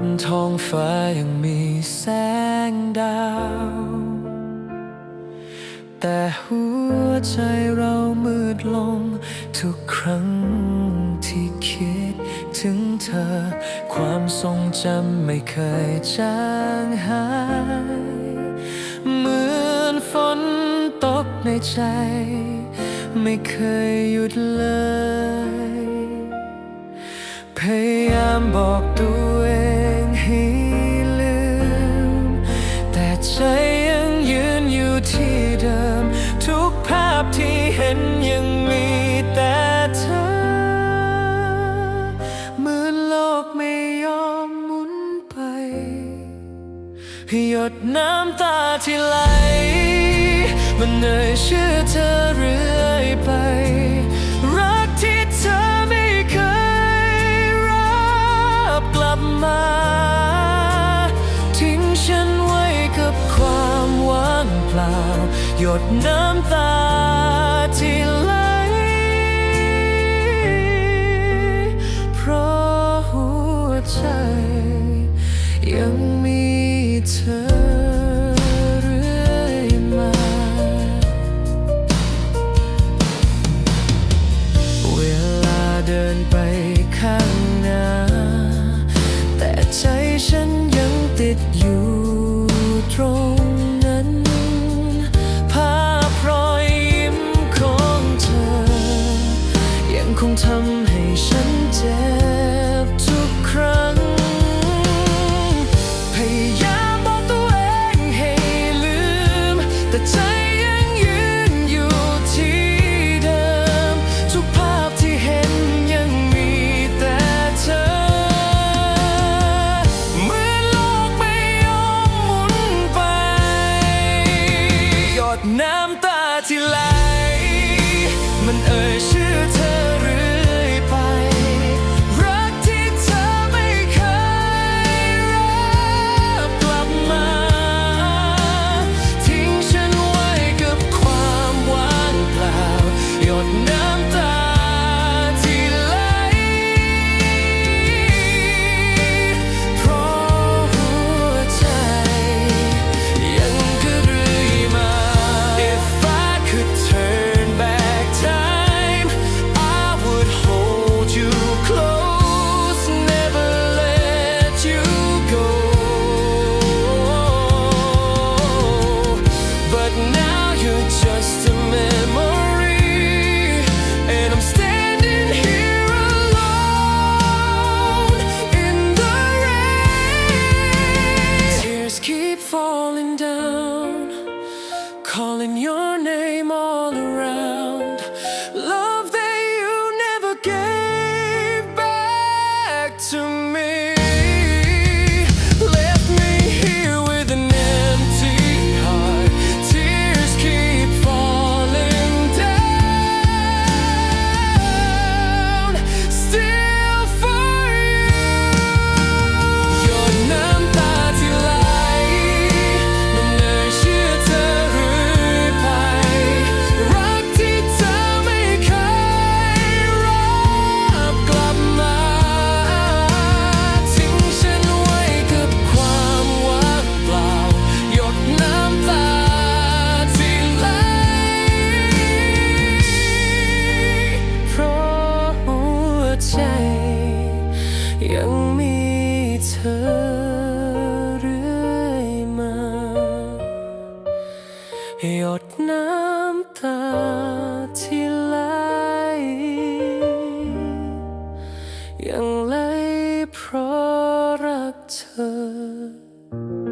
นท้องฟ้ายังมีแสงดาว แต่หัวใจเรามืดลง ทุกครั้งที่คิดถึงเธอ ความทรงจำไม่เคยจางหาย เหมือนฝนตกในใจ ไม่เคยหยุดเลย พยายามบอกตัว เห็นยังมีแต่เธอ เหมือนโลกไม่ยอมหมุนไป หยดน้ำตาที่ไหล มันเอ่ยชื่อเธอเรื่อยไป รักที่เธอไม่เคยรับกลับมา ทิ้งฉันไว้กับความว่างเปล่า หยดน้ำตา ยังมีเธอเรื่อยมา เวลาเดินไปข้างหน้า แต่ใจฉันยังติดอยู่ตรงนั้นภาพรอยยิ้มของเธอ ยังคงทำ ดน้ำตาที่ไหล มันเอ่ยชื่อเธอ your name all around ยังมีเธอเรื่อยมา หยดน้ำตาที่ไหลยังไหลเพราะรักเธอ